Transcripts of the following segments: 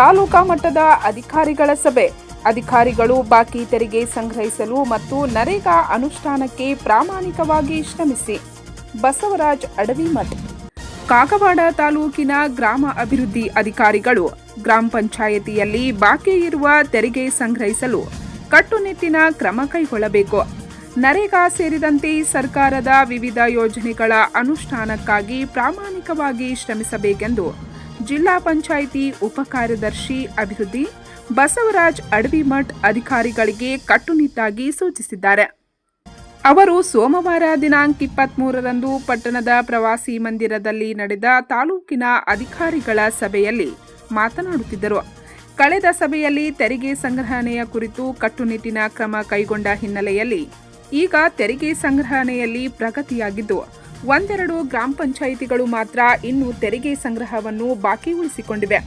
ತಾಲೂಕಾ ಮಟ್ಟದ ಅಧಿಕಾರಿಗಳ ಸಭೆ. ಅಧಿಕಾರಿಗಳು ಬಾಕಿ ತೆರಿಗೆ ಸಂಗ್ರಹಿಸಲು ಮತ್ತು ನರೇಗಾ ಅನುಷ್ಠಾನಕ್ಕೆ ಪ್ರಾಮಾಣಿಕವಾಗಿ ಶ್ರಮಿಸಿ. ಬಸವರಾಜ್ ಅಡವಿಮಠ್ ಕಾಗವಾಡ ತಾಲೂಕಿನ ಗ್ರಾಮ ಅಭಿವೃದ್ಧಿ ಅಧಿಕಾರಿಗಳು ಗ್ರಾಮ ಪಂಚಾಯಿತಿಯಲ್ಲಿ ಬಾಕಿ ಇರುವ ತೆರಿಗೆ ಸಂಗ್ರಹಿಸಲು ಕಟ್ಟುನಿಟ್ಟಿನ ಕ್ರಮ ಕೈಗೊಳ್ಳಬೇಕು. ನರೇಗಾ ಸೇರಿದಂತೆ ಸರ್ಕಾರದ ವಿವಿಧ ಯೋಜನೆಗಳ ಅನುಷ್ಠಾನಕ್ಕಾಗಿ ಪ್ರಾಮಾಣಿಕವಾಗಿ ಶ್ರಮಿಸಬೇಕೆಂದು ಜಿಲ್ಲಾ ಪಂಚಾಯಿತಿ ಉಪ ಕಾರ್ಯದರ್ಶಿ ಅಭಿವೃದ್ಧಿ ಬಸವರಾಜ್ ಅಡವಿಮಠ್ ಅಧಿಕಾರಿಗಳಿಗೆ ಕಟ್ಟುನಿಟ್ಟಾಗಿ ಸೂಚಿಸಿದ್ದಾರೆ. ಅವರು ಸೋಮವಾರ ದಿನಾಂಕ ಇಪ್ಪತ್ಮೂರರಂದು ಪಟ್ಟಣದ ಪ್ರವಾಸಿ ಮಂದಿರದಲ್ಲಿ ನಡೆದ ತಾಲೂಕಿನ ಅಧಿಕಾರಿಗಳ ಸಭೆಯಲ್ಲಿ ಮಾತನಾಡುತ್ತಿದ್ದರು. ಕಳೆದ ಸಭೆಯಲ್ಲಿ ತೆರಿಗೆ ಸಂಗ್ರಹಣೆಯ ಕುರಿತು ಕಟ್ಟುನಿಟ್ಟಿನ ಕ್ರಮ ಕೈಗೊಂಡ ಹಿನ್ನೆಲೆಯಲ್ಲಿ ಈಗ ತೆರಿಗೆ ಸಂಗ್ರಹಣೆಯಲ್ಲಿ ಪ್ರಗತಿಯಾಗಿದ್ದು ಒಂದೆರಡು ಗ್ರಾಮ ಪಂಚಾಯಿತಿಗಳು ಮಾತ್ರ ಇನ್ನು ತೆರಿಗೆ ಸಂಗ್ರಹವನ್ನು ಬಾಕಿ ಉಳಿಸಿಕೊಂಡಿವೆ.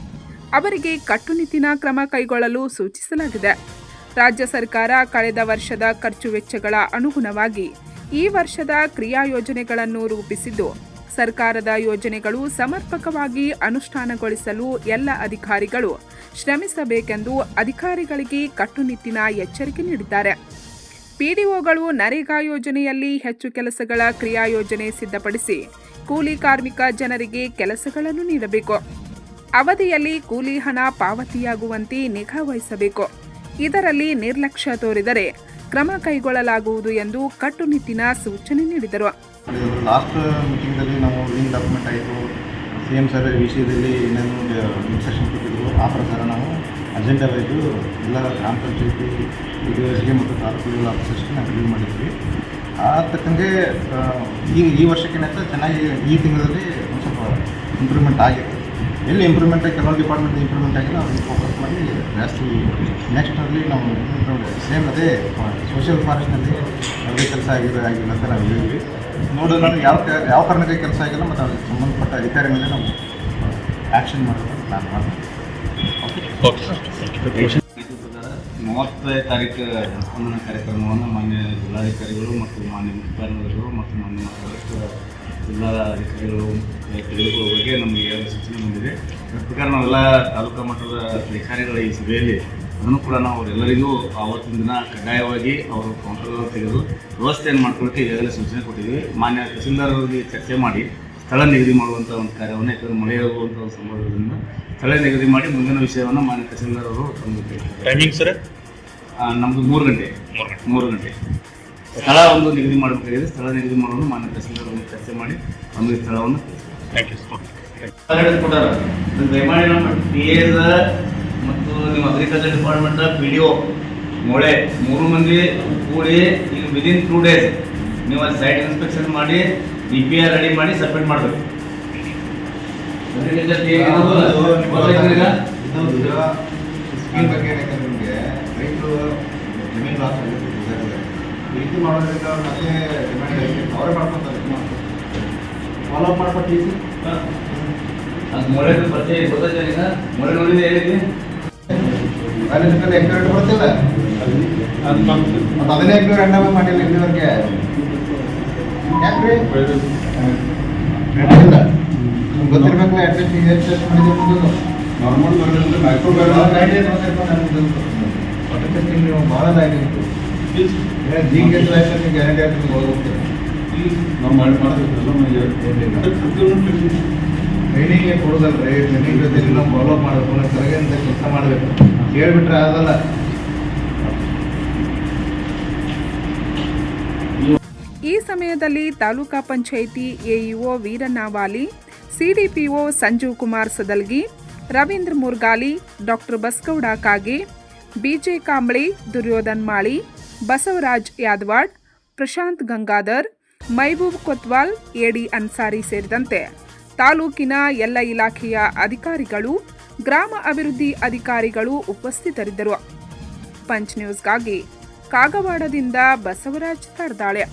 ಅವರಿಗೆ ಕಟ್ಟುನಿಟ್ಟಿನ ಕ್ರಮ ಕೈಗೊಳ್ಳಲು ಸೂಚಿಸಲಾಗಿದೆ. ರಾಜ್ಯ ಸರ್ಕಾರ ಕಳೆದ ವರ್ಷದ ಖರ್ಚು ವೆಚ್ಚಗಳ ಅನುಗುಣವಾಗಿ ಈ ವರ್ಷದ ಕ್ರಿಯಾ ಯೋಜನೆಗಳನ್ನು ರೂಪಿಸಿದ್ದು, ಸರ್ಕಾರದ ಯೋಜನೆಗಳು ಸಮರ್ಪಕವಾಗಿ ಅನುಷ್ಠಾನಗೊಳಿಸಲು ಎಲ್ಲ ಅಧಿಕಾರಿಗಳು ಶ್ರಮಿಸಬೇಕೆಂದು ಅಧಿಕಾರಿಗಳಿಗೆ ಕಟ್ಟುನಿಟ್ಟಿನ ಎಚ್ಚರಿಕೆ ನೀಡಿದ್ದಾರೆ. ಪಿಡಿಒಗಳು ನರೇಗಾ ಯೋಜನೆಯಲ್ಲಿ ಹೆಚ್ಚು ಕೆಲಸಗಳ ಕ್ರಿಯಾ ಯೋಜನೆ ಸಿದ್ಧಪಡಿಸಿ ಕೂಲಿ ಕಾರ್ಮಿಕ ಜನರಿಗೆ ಕೆಲಸಗಳನ್ನು ನೀಡಬೇಕು. ಅವಧಿಯಲ್ಲಿ ಕೂಲಿ ಹಣ ಪಾವತಿಯಾಗುವಂತೆ ನಿಗಾ ವಹಿಸಬೇಕು. ಇದರಲ್ಲಿ ನಿರ್ಲಕ್ಷ್ಯ ತೋರಿದರೆ ಕ್ರಮ ಕೈಗೊಳ್ಳಲಾಗುವುದು ಎಂದು ಕಟ್ಟುನಿಟ್ಟಿನ ಸೂಚನೆ ನೀಡಿದರು. ಲಾಸ್ಟ್ ಮೀಟಿಂಗ್ದಲ್ಲಿ ನಾವು ಡಾಕ್ಯುಮೆಂಟ್ ಆಯಿತು. ಸಿ ಎಂ ವಿಷಯದಲ್ಲಿ ಏನೇನು ಇನ್ಸ್ಟ್ರಕ್ಷನ್ ಕೊಟ್ಟಿದ್ರು ಆ ಪ್ರಕಾರ ನಾವು ಅಜೆಂಡಾ ಎಲ್ಲ ಗ್ರಾಮ ಪಂಚಾಯತಿ ವಿಡಿಯೋಸ್ಗೆ ಮತ್ತು ತಾಲೂಕು ಆಫೀಸರ್ಸ್ಗೆ ನಾವು ರಿವ್ಯೂ ಮಾಡಿದ್ವಿ. ಆ ತಕ್ಕಂಗೆ ಈ ಈ ವರ್ಷಕ್ಕಿಂತ ಚೆನ್ನಾಗಿ ಈ ತಿಂಗಳಲ್ಲಿ ಒಂದು ಸ್ವಲ್ಪ ಇಂಪ್ರೂವ್ಮೆಂಟ್ ಆಗಿದೆ ಎಲ್ಲಿ ಇಂಪ್ರೂವ್ಮೆಂಟ್ ಕೆಲವು ಡಿಪಾರ್ಟ್ಮೆಂಟ್ ಇಂಪ್ರೂವ್ಮೆಂಟ್ ಆಗಿಲ್ಲ ಅವ್ರಿಗೆ ಫೋಕಸ್ ಮಾಡಿ ಜಾಸ್ತಿ ನೆಕ್ಸ್ಟಲ್ಲಿ ನಾವು ಸೇಮ್ ಅದೇ ಸೋಷಿಯಲ್ ಫಾರೆಸ್ಟ್ನಲ್ಲಿ ಯಾವುದೇ ಕೆಲಸ ಆಗಿದೆ ಆಗಿಲ್ಲ ಅಂತ ನಾವು ಹೇಳಿದ್ವಿ. ನೋಡೋಣ ಯಾವ ಯಾವ ಕಾರಣಕ್ಕೆ ಕೆಲಸ ಆಗಿಲ್ಲ, ಮತ್ತು ಅದಕ್ಕೆ ಸಂಬಂಧಪಟ್ಟ ಅಧಿಕಾರಿ ಮೇಲೆ ನಾವು ಆ್ಯಕ್ಷನ್ ಮಾಡೋದು ಪ್ಲಾನ್ ಮಾಡ್ತೀವಿ. ಮೂವತ್ತನೇ ತಾರೀಕು ಜನಸ್ಪಂದನ ಕಾರ್ಯಕ್ರಮವನ್ನು ಮಾನ್ಯ ಜಿಲ್ಲಾಧಿಕಾರಿಗಳು ಮತ್ತು ಮಾನ್ಯ ಮುಖ್ಯಪಾಲಕರು ಮತ್ತು ಮಾನ್ಯ ಜಿಲ್ಲಾಧಿಕಾರಿಗಳು ತೆಗೆದುಕೊಳ್ಳುವ ಬಗ್ಗೆ ನಮಗೆ ಸೂಚನೆ ಬಂದಿದೆ. ಪ್ರಕಾರ ನಾವೆಲ್ಲ ತಾಲೂಕಾ ಮಟ್ಟದ ಅಧಿಕಾರಿಗಳ ಈ ಸಭೆಯಲ್ಲಿ ಅದನ್ನು ಕೂಡ ನಾವು ಅವರೆಲ್ಲರಿಗೂ ಆವತ್ತಿನ ದಿನ ಕಡ್ಡಾಯವಾಗಿ ಅವರು ಕೌಂಟರ್ಗಳನ್ನು ತೆಗೆದು ವ್ಯವಸ್ಥೆಯನ್ನು ಮಾಡ್ಕೊಳ್ಳೋಕ್ಕೆ ಈಗಾಗಲೇ ಸೂಚನೆ ಕೊಟ್ಟಿದ್ದೀವಿ. ಮಾನ್ಯ ತಹಸೀಲ್ದಾರ್ ಅವರಿಗೆ ಚರ್ಚೆ ಮಾಡಿ ಸ್ಥಳ ನಿಗದಿ ಮಾಡುವಂಥ ಒಂದು ಕಾರ್ಯವನ್ನು ಯಾಕಂದರೆ ಮಳೆ ಆಗುವಂಥ ಒಂದು ಸಂದರ್ಭದಿಂದ ಸ್ಥಳ ನಿಗದಿ ಮಾಡಿ ಮುಂದಿನ ವಿಷಯವನ್ನು ಮಾನ್ಯ ತಹಸೀಲ್ದಾರ್ ಅವರು ತಮಗೆ ಟೈಮಿಂಗ್ ಸರ್ ನಮ್ಮದು ಮೂರು ಗಂಟೆ. ಮೂರು ಗಂಟೆ. ಸ್ಥಳ ಒಂದು ನಿಗದಿ ಮಾಡಬೇಕಾಗಿದೆ ಸ್ಥಳ ನಿಗದಿ ಮಾಡೋದು ಮಾನ್ಯ ತಹಸೀಲ್ದಾರ್ ಅವರು ಚರ್ಚೆ ಮಾಡಿ ನಮಗೆ ಸ್ಥಳವನ್ನು ಥ್ಯಾಂಕ್ ಯು ಕೊಟ್ಟಾರ? ದಯಮಾಡಿ ನಮ್ಮ ಪಿ ಎದ ಮತ್ತು ನಿಮ್ಮ agriculture department P D O ಮೊಳೆ ಮೂರು ಮಂದಿ ಕೂಡಿ ಈಗ ವಿದಿನ್ ಟೂ ಡೇಸ್ ನೀವು ಅಲ್ಲಿ ಸೈಟ್ ಇನ್ಸ್ಪೆಕ್ಷನ್ ಮಾಡಿ ಡಿ ಪಿ ಆರ್ ರೆಡಿ ಮಾಡಿ ಸಬ್ಮಿಟ್ ಮಾಡಬೇಕು ಸ್ಕೀಮ್ ಬಗ್ಗೆ ನಿಮಗೆ ರೈತರು ಜಮೀನು ಲಾಸ್ ಆಗಿರುತ್ತೆ ಗೊತ್ತಾಗಿದೆ. ಈ ರೀತಿ ಮಾಡೋದ್ರಿಂದ ಅವ್ರು ಮತ್ತೆ ಡಿಮ್ಯಾಂಡ್ ಅವರೇ ಮಾಡ್ಕೊತಾರೆ ಫಾಲೋ ಅಪ್ ಮಾಡ್ಕೊಟ್ಟು ಅದು ಮೊಳೆ ಪರಿಚಯ ಮೊಳೆ ನೋಡಿದ್ರೆ ಹೇಳಿದ್ವಿ ಅದನ್ನೇ ಮಾಡಿಲ್ಲ ಇಲ್ಲಿವರೆಗೆ. ಯಾಕ್ರಿ? ಅಟ್ಲೀಸ್ಟ್ ಈಗ ಟೆಸ್ಟ್ ನಾರ್ಮಲ್ ಮೈಕ್ರೋ ನೀವು ಭಾಳ ಆಗಿತ್ತು ಜಿ ಗೆಟ್ ಲೈಸೆನ್ಸ್ ಗ್ಯಾರಂಟಿ ಆಗ್ತದೆ ಹೋಗ್ತೀವಿ ನಾವು ಮಾಡಿ ಟ್ರೈನಿಂಗ್ ಕೊಡೋದಲ್ಲ ರೀ ಟ್ರೈನಿಂಗ್ ಜೊತೆ ನಾವು ಫಾಲೋ ಮಾಡಬೇಕು ಕೆಳಗಿಂದ ಕೆಲಸ ಮಾಡಬೇಕು. ಕೇಳ್ಬಿಟ್ರೆ ಆಗಲ್ಲ. ಈ ಸಮಯದಲ್ಲಿ taluka panchayat AEO Veerannavali CDPO Sanjeev Kumar Sadalgi, Ravindra Murgali, doctor Basgouda Kage, BJ Kambali, Duryodhan Mali, Basavaraj Yadwad, Prashant Gangadhar, Mehboob ಕೊತ್ವಾಲ್, ಎಡಿ ಅನ್ಸಾರಿ ಸೇರಿದಂತೆ ತಾಲೂಕಿನ ಎಲ್ಲ ಇಲಾಖೆಯ ಅಧಿಕಾರಿಗಳು, ಗ್ರಾಮ ಅಭಿವೃದ್ಧಿ ಅಧಿಕಾರಿಗಳು ಉಪಸ್ಥಿತರಿದ್ದರು. ಪಂಚ್ ನ್ಯೂಸ್ಗಾಗಿ ಕಾಗವಾಡದಿಂದ ಬಸವರಾಜ್ ತರ್ದಾಳೆ.